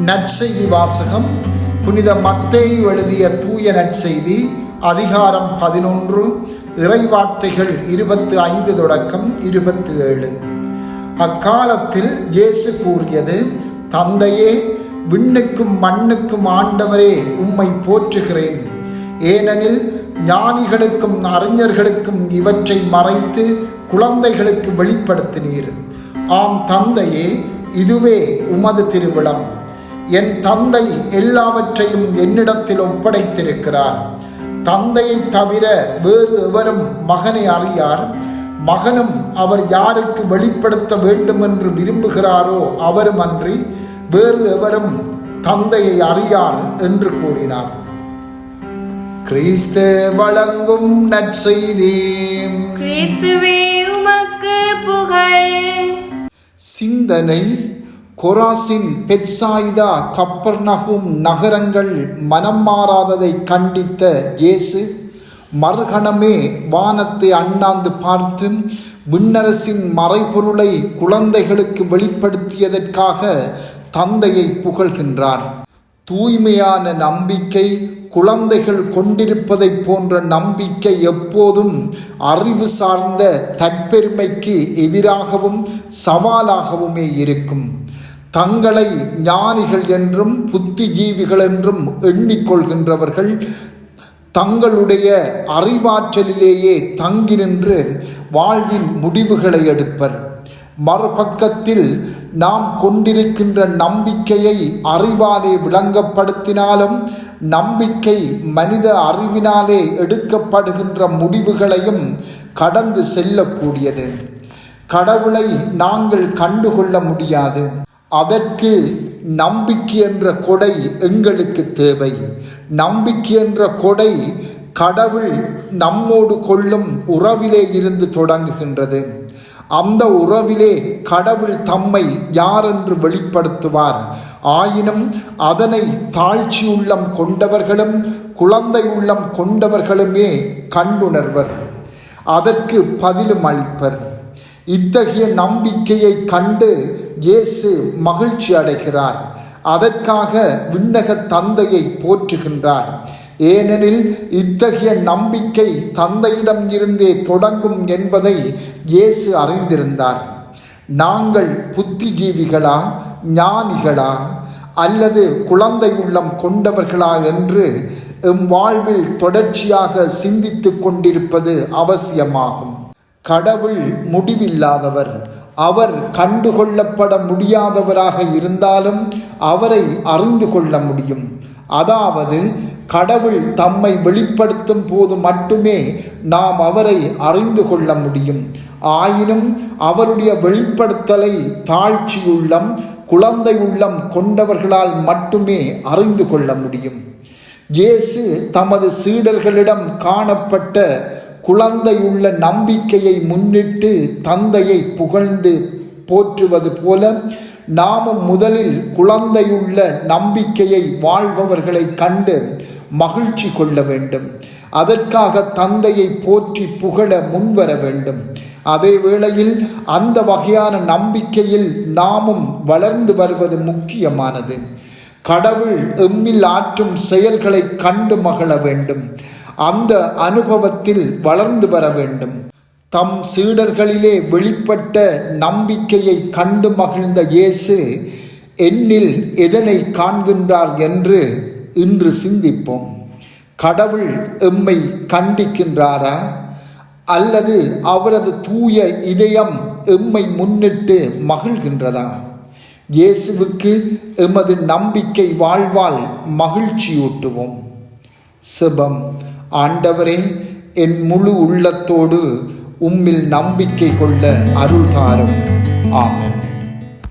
நற்செய்தி வாசகம் புனித மத்தேயு எழுதிய தூய நற்செய்தி அதிகாரம் பதினொன்று இறைவார்த்தைகள் இருபத்து ஐந்து தொடக்கம் இருபத்து ஏழு. அக்காலத்தில் இயேசு கூறியது தந்தையே விண்ணுக்கும் மண்ணுக்கும் ஆண்டவரே உம்மை போற்றுகிறேன். ஏனெனில் ஞானிகளுக்கும் அறிஞர்களுக்கும் இவற்றை மறைத்து குழந்தைகளுக்கு வெளிப்படுத்தினீர். ஆம் தந்தையே இதுவே உமது திருவிழம் என் தந்தை எல்லாவற்றையும் என்னிடத்தில் ஒப்படைத்திருக்கிறார். தந்தையை தவிர வேறு எவரும் மகனை அறியார். மகனும் அவர் யாருக்கு வெளிப்படுத்த வேண்டும் என்று விரும்புகிறாரோ அவரும் அன்றி வேறு எவரும் தந்தையை அறியார் என்று கூறினார். கிறிஸ்து வழங்கும் நற்செய்தி கிறிஸ்துவே உமக்கு புகழ். சிந்தனை கொராசின் பெட்சாயிதா கப்பர்நகும் நகரங்கள் மனம் மாறாததை கண்டித்த இயேசு மறுகணமே வானத்தை அண்ணாந்து பார்த்து விண்ணரசின் மறைபொருளை குழந்தைகளுக்கு வெளிப்படுத்தியதற்காக தந்தையை புகழ்கின்றார். தூய்மையான நம்பிக்கை குழந்தைகள் கொண்டிருப்பதைப் போன்ற நம்பிக்கை எப்போதும் அறிவு சார்ந்த தற்பெருமைக்கு எதிராகவும் சவாலாகவுமே இருக்கும். தங்களை ஞானிகள் என்றும் புத்திஜீவிகள் என்றும் எண்ணிக்கொள்கின்றவர்கள் தங்களுடைய அறிவாற்றலிலேயே தங்கி நின்று வாழ்வின் முடிவுகளை எடுப்பர். மறுபக்கத்தில் நாம் கொண்டிருக்கின்ற நம்பிக்கையை அறிவாலே விளங்கப்படுத்தினாலும் நம்பிக்கை மனித அறிவினாலே எடுக்கப்படுகின்ற முடிவுகளையும் கடந்து செல்லக்கூடியது. கடவுளை நாங்கள் கண்டுகொள்ள முடியாது. அதற்கு நம்பிக்கை என்ற கொடை எங்களுக்கு தேவை. நம்பிக்கை என்ற கொடை கடவுள் நம்மோடு கொள்ளும் உறவிலே இருந்து தொடங்குகின்றது. அந்த உறவிலே கடவுள் தம்மை யாரென்று வெளிப்படுத்துவார்? ஆயினும் அதனை தாழ்ச்சி உள்ளம் கொண்டவர்களும் குழந்தை உள்ளம் கொண்டவர்களுமே கண்டுணர்வர். அதற்கு பதிலும் அளிப்பர். இத்தகைய நம்பிக்கையை கண்டு இயேசு மகிழ்ச்சி அடைகிறார். அதற்காக விண்ணக தந்தையை போற்றுகின்றார். ஏனெனில் இத்தகைய நம்பிக்கை தந்தையிடம் இருந்தே தொடங்கும் என்பதை இயேசு அறிந்திருந்தார். நாங்கள் புத்திஜீவிகளா ஞானிகளா அல்லது குழந்தை உள்ளம் கொண்டவர்களா என்று எம் வாழ்வில் தொடர்ச்சியாக சிந்தித்து கொண்டிருப்பது அவசியமாகும். கடவுள் முடிவில்லாதவர் அவர் கண்டுகொள்ளப்பட முடியாதவராக இருந்தாலும் அவரை அறிந்து கொள்ள முடியும். அதாவது கடவுள் தம்மை வெளிப்படுத்தும் போது மட்டுமே நாம் அவரை அறிந்து கொள்ள முடியும். ஆயினும் அவருடைய வெளிப்படுத்தலை தாழ்ச்சி உள்ளம் குழந்தை உள்ளம் கொண்டவர்களால் மட்டுமே அறிந்து கொள்ள முடியும். இயேசு தமது சீடர்களிடம் காணப்பட்ட குழந்தை உள்ள நம்பிக்கையை முன்னிட்டு தந்தையை புகழ்ந்து போற்றுவது போல நாமும் முதலில் குழந்தையுள்ள நம்பிக்கையை வாழ்பவர்களை கண்டு மகிழ்ச்சி கொள்ள வேண்டும். அதற்காக தந்தையை போற்றி புகழ முன்வர வேண்டும். அதே வேளையில் அந்த வகையான நம்பிக்கையில் நாமும் வளர்ந்து வருவது முக்கியமானது. கடவுள் எம்மில் ஆற்றும் செயல்களை கண்டு மகிழ வேண்டும். அந்த அனுபவத்தில் வளர்ந்து வர வேண்டும். தம் சீடர்களிலே வெளிப்பட்ட நம்பிக்கையை கண்டு மகிழ்ந்த இயேசு என்னில் எதனை காண்கின்றார் என்று இன்று சிந்திப்போம். கடவுள் எம்மை கண்டிக்கின்றாரா? அல்லது அவரது தூய இதயம் எம்மை முன்னிட்டு மகிழ்கின்றதா? இயேசுவுக்கு எமது நம்பிக்கை வாழ்வால் மகிழ்ச்சியூட்டுவோம். சிபம் ஆண்டவரே என் முழு உள்ளத்தோடு உம்மில் நம்பிக்கை கொள்ள அருள் தாரும் ஆமன்.